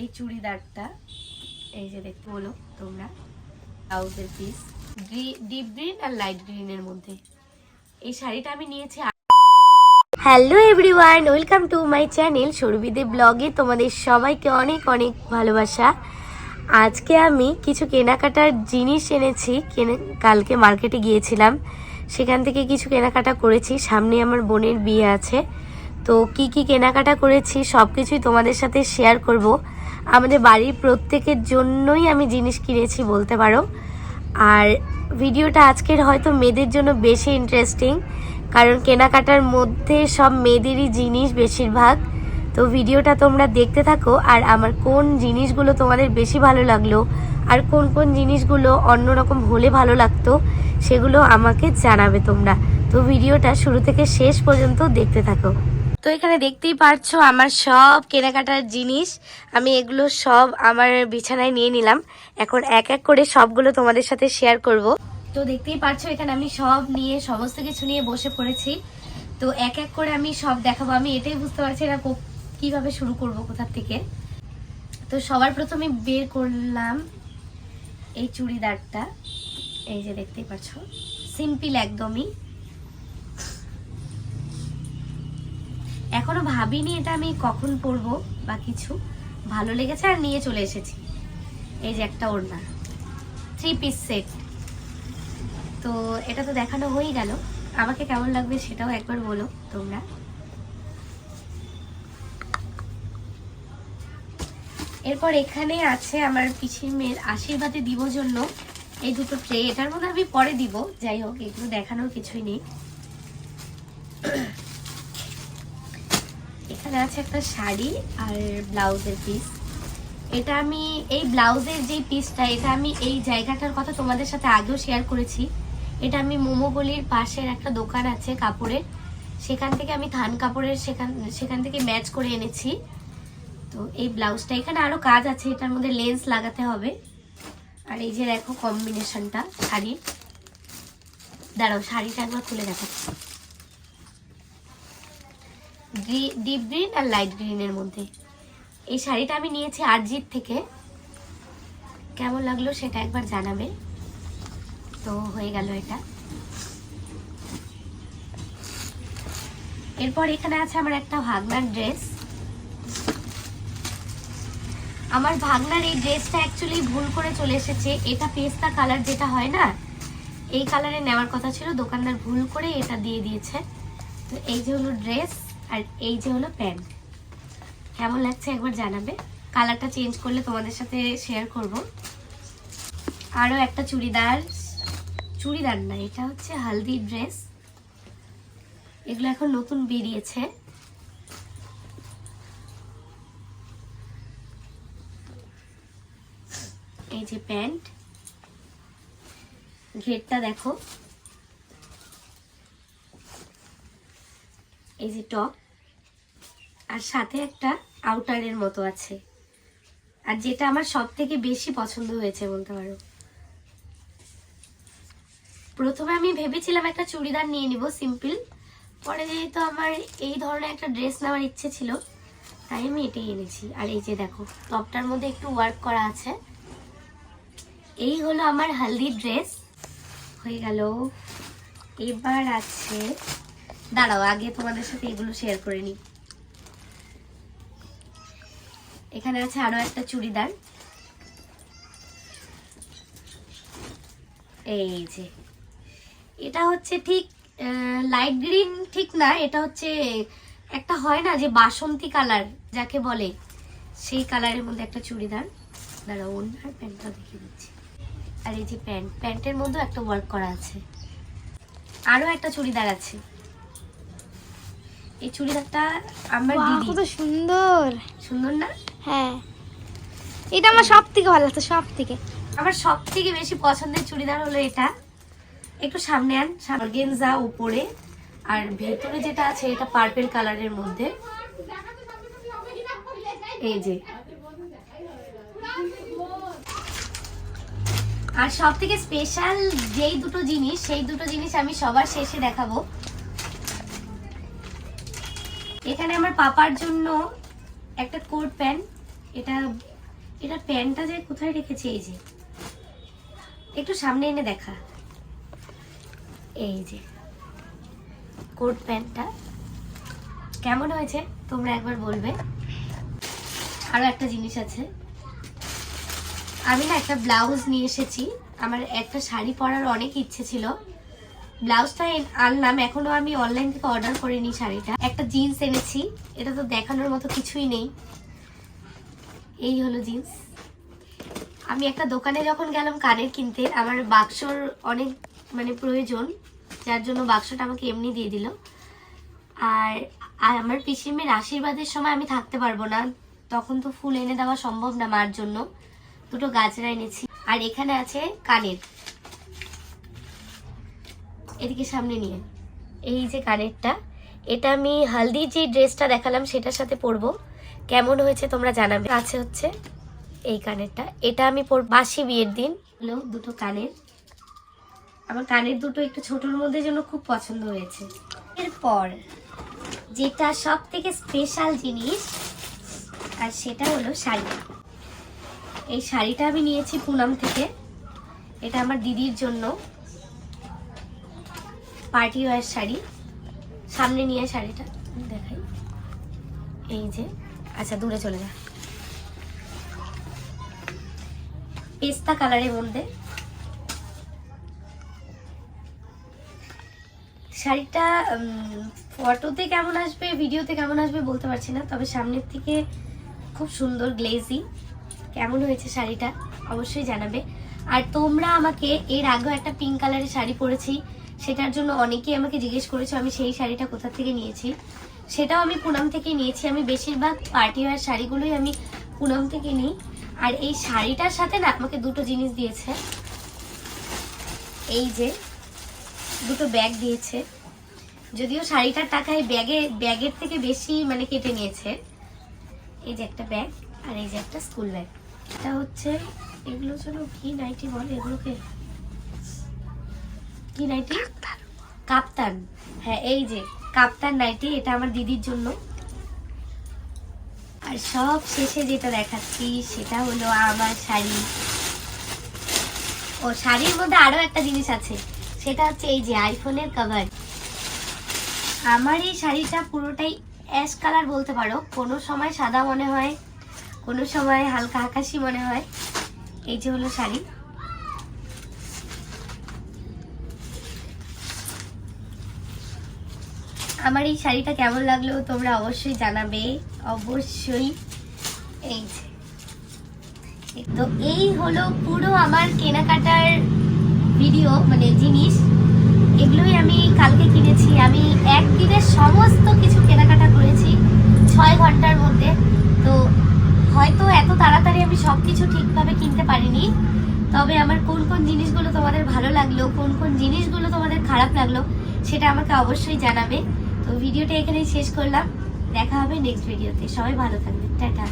এই চুড়িদারটা, এই যে দেখতে বলো তোমরা, ব্লাউজের পিস ডিপ গ্রিন আর লাইট গ্রিনের মধ্যে। এই শাড়িটা আমি নিয়েছি hello everyone welcome to my channel সৌরবিদে ব্লগে তোমাদের সবাইকে অনেক অনেক ভালোবাসা। আজকে আমি কিছু কেনাকাটার জিনিস এনেছি, কেনে কালকে মার্কেটে গিয়েছিলাম। সেখান থেকে কিছু কেনাকাটা করেছি, সামনে আমার বোনের বিয়ে আছে। তো কি কি কেনাকাটা করেছি সব কিছুই তোমাদের সাথে শেয়ার করব। আমাদের বাড়ির প্রত্যেকের জন্যই আমি জিনিস কিনেছি বলতে পারো। আর ভিডিওটা আজকের হয়তো মেয়েদের জন্য বেশি ইন্টারেস্টিং কারণ কেনাকাটার মধ্যে সব মেয়েদেরই জিনিস বেশিরভাগ। তো ভিডিওটা তোমরা দেখতে থাকো, আর আমার কোন জিনিসগুলো তোমাদের বেশি ভালো লাগল, আর কোন কোন জিনিসগুলো অন্যরকম হলে ভালো লাগতো, সেগুলো আমাকে জানাবে তোমরা। তো ভিডিওটা শুরু থেকে শেষ পর্যন্ত দেখতে থাকো। তো এখানে দেখতেই পারছ আমার সব কেনাকাটার জিনিস। আমি এগুলো সব আমার বিছানায় নিয়ে নিলাম। এখন এক এক করে সবগুলো তোমাদের সাথে শেয়ার করব। তো দেখতেই পারছ এখানে আমি সব নিয়ে, সমস্ত কিছু নিয়ে বসে পড়েছি। তো এক এক করে আমি সব দেখাবো। আমি এটাই বুঝতে পারছি না কীভাবে শুরু করব, কোথার থেকে। তো সবার প্রথমে বের করলাম এই চুড়িদারটা। এই যে দেখতেই পাচ্ছ সিম্পল একদমই। এখনও ভাবিনি এটা আমি কখন পরবো বা কিছু। ভালো লেগেছে আর নিয়ে চলে এসেছি। এই যে একটা ওড়না। থ্রি পিস সেট তো এটা তো দেখানো হয়েই গেল। আমাকে কেমন লাগবে সেটাও একবার বলো তোমরা। এরপর এখানে আছে আমার পিছিয়ে মেয়ের আশীর্বাদে দিব জন্য এই দুটো ট্রে এটার মধ্যে আমি পরে দিব। যাই হোক, এগুলো দেখানোর কিছুই নেই। এখানে আছে একটা শাড়ি আর ব্লাউজের পিস এটা আমি এই ব্লাউজের যে পিসটা এটা আমি এই জায়গাটার কথা তোমাদের সাথে আগেও শেয়ার করেছি। এটা আমি মোমো গলির পাশের একটা দোকান আছে কাপড়ের। সেখান থেকে আমি থান কাপড়ের সেখান সেখান থেকে ম্যাচ করে এনেছি। তো এই ব্লাউজটা, এখানে আরও কাজ আছে, এটার মধ্যে লেন্স লাগাতে হবে। আর এই যে দেখো কম্বিনেশনটা শাড়ির। দাঁড়াও, শাড়িটা একবার খুলে দেখাচ্ছি। ডিপ গ্রিন আর লাইট গ্রিনের মধ্যে। এই শাড়িটা আমি নিয়েছি আরজিৎ থেকে। কেমন লাগল সেটা একবার জানাবে। তো হয়ে গেল এটা। এরপর এখানে আছে আমার একটা ভাগনার ড্রেস আমার ভাগনার এই ড্রেসটা অ্যাকচুয়ালি ভুল করে চলে এসেছে। এটা পেস্তা কালার যেটা হয় না, এই কালারে নেওয়ার কথা ছিল। দোকানদার ভুল করে এটা দিয়ে দিয়েছে। তো এই যে হলো ড্রেস আর এই যে হলো প্যান্ট কেমন লাগছে একবার জানাবে? কালারটা চেঞ্জ করলে তোমাদের সাথে শেয়ার করব। আরও একটা চুড়িদার চুড়িদার না, এটা হচ্ছে হালদি ড্রেস এগুলো এখন নতুন বেরিয়েছে। এই যে প্যান্ট। ঘেরটা দেখো। এই যে টপ। আর সাথে একটা আউটারের মতো আছে। আর যেটা আমার সব থেকে বেশি পছন্দ হয়েছে বলতে পারো। প্রথমে আমি ভেবেছিলাম একটা চুড়িদার নিয়ে নিব সিম্পল পরে যেহেতু আমার এই ধরনের একটা ড্রেস নেওয়ার ইচ্ছে ছিল, তাই আমি এটাই এনেছি। আর এই যে দেখো, টপটার মধ্যে একটু ওয়ার্ক করা আছে। এই হলো আমার হালদি ড্রেস হয়ে গেল। এবার আছে দাঁড়াও, আগে তোমাদের সাথে এগুলো শেয়ার করে নিই। এখানে আছে আরও একটা চুড়িদার। এই যে। এটা হচ্ছে ঠিক লাইট গ্রিন ঠিক না, এটা হচ্ছে একটা হয় না যে বাসন্তী কালার যাকে বলে, সেই কালারের মধ্যে একটা চুড়িদার। অন্য আর প্যান্টটা দেখিয়ে দিচ্ছি। আর এই যে প্যান্ট, প্যান্টের মধ্যেও একটা ওয়ার্ক করা আছে। আরও একটা চুড়িদার আছে। এই চুড়িদারটা আমার দিদি কত সুন্দর। সুন্দর না? হ্যাঁ। এটা আমার সব থেকে ভালো লাগতো সব থেকে আমার সব থেকে বেশি পছন্দের চুড়িদার হলো এটা। একটু সামনে আন গেঞ্জা উপরে আর ভেতরে যেটা আছে এটা পার্পেল কালারের মধ্যে। এই যে। আর সব থেকে স্পেশাল যেই দুটো জিনিস সেই দুটো জিনিস আমি সবার শেষে দেখাবো। এখানে আমার পাপার জন্য একটা কোট প্যান্ট। এটা এটা প্যান্টটা যে কোথায় রেখেছে এই যে? একটু সামনে এনে দেখা। এই যে, কোট প্যান্টটা। কেমন হয়েছে? তোমরা একবার বলবে। আরও একটা জিনিস আছে। আমি না একটা ব্লাউজ নিয়ে এসেছি। আমার একটা শাড়ি পরার অনেক ইচ্ছে ছিল। ব্লাউজটা আনলাম। এখনও আমি অনলাইন থেকে অর্ডার করিনি শাড়িটা। একটা জিন্স এনেছি। এটা তো দেখানোর মতো কিছুই নেই। এই হলো জিন্স আমি একটা দোকানে যখন গেলাম কানের কিনতে, আমার বাক্সর অনেক মানে প্রয়োজন, যার জন্য বাক্সটা আমাকে এমনি দিয়ে দিল। আর আর আমার পিসিমের আশীর্বাদের সময় আমি থাকতে পারব না। তখন তো ফুল এনে দেওয়া সম্ভব না মার জন্য। দুটো গাছরা এনেছি। আর এখানে আছে কানের। এদিকে সামনে নিয়ে। এই যে কানেরটা, এটা আমি হালদি যে ড্রেসটা দেখালাম সেটার সাথে পরবো। কেমন হয়েছে তোমরা জানাবে। আছে হচ্ছে এই কানেরটা। এটা আমি বাসি বিয়ের দিন। দুটো কানের। আমার কানের দুটো একটু ছোটোর মধ্যে জন্য খুব পছন্দ হয়েছে। এরপর যেটা সব থেকে স্পেশাল জিনিস, আর সেটা হলো শাড়ি। এই শাড়িটা আমি নিয়েছি পুনাম থেকে। এটা আমার দিদির জন্য। Party wear sari. সামনে নিয়ে শাড়িটা দেখাই। এই যে আচ্ছা দূরে চলে যা। পেস্তা কালারের মধ্যে শাড়িটা ফটোতে কেমন আসবে, ভিডিওতে কেমন আসবে বলতে পারছি না, তবে সামনের থেকে খুব সুন্দর গ্লেজি কেমন হয়েছে শাড়িটা, অবশ্যই জানাবে। আর তোমরা আমাকে এর আগেও একটা পিঙ্ক কালারের শাড়ি পরেছি সেটার জন্য অনেকেই আমাকে জিজ্ঞেস করেছে, আমি সেই শাড়িটা কোথা থেকে নিয়েছি? সেটাও আমি পুনাম থেকে নিয়েছি। আমি বেশিরভাগ পার্টি ওয়ার শাড়িগুলোই আমি পুনাম থেকে নিই। আর এই শাড়িটার সাথে না আমাকে দুটো জিনিস দিয়েছে। এই যে দুটো ব্যাগ দিয়েছে। যদিও শাড়িটার টাকায় ব্যাগে, ব্যাগের থেকে বেশি মানে কেটে নিয়েছে। এই যে একটা ব্যাগ আর এই যে একটা স্কুল ব্যাগ। এটা হচ্ছে এগুলো যেন কি নাইটি বলে এগুলোকে? কি নাইটি? কাপ্তান। হ্যাঁ এই যে, কাপ্তান নাইটি, এটা আমার দিদির জন্য। আর সব শেষে যেটা দেখাচ্ছি, সেটা হলো আমার শাড়ি। ও, শাড়ির মধ্যে আরও একটা জিনিস আছে, সেটা হচ্ছে এই যে আইফোনের কভার আমার এই শাড়িটা পুরোটাই অ্যাশ কালার বলতে পারো। কোনো সময় সাদা মনে হয়, কোনো সময় হালকা আকাশি মনে হয়। এই যে হলো শাড়ি। আমার এই শাড়িটা কেমন লাগল তোমরা অবশ্যই জানাবে। অবশ্যই। এই তো এই হলো পুরো আমার কেনাকাটার ভিডিও মানে জিনিস। এগুলোই আমি কালকে কিনেছি। আমি একদিনের সমস্ত কিছু কেনাকাটা করেছি ছয় ঘণ্টার মধ্যে। তো হয়তো এত তাড়াতাড়ি আমি সব কিছু ঠিকভাবে কিনতে পারিনি। তবে আমার কোন কোন জিনিসগুলো তোমাদের ভালো লাগল, কোন কোন জিনিসগুলো তোমাদের খারাপ লাগল, সেটা আমাকে অবশ্যই জানাবে। তো ভিডিওটা এখানেই শেষ করলাম। দেখা হবে নেক্সট ভিডিওতে সবাই ভালো থাকবে টাটা।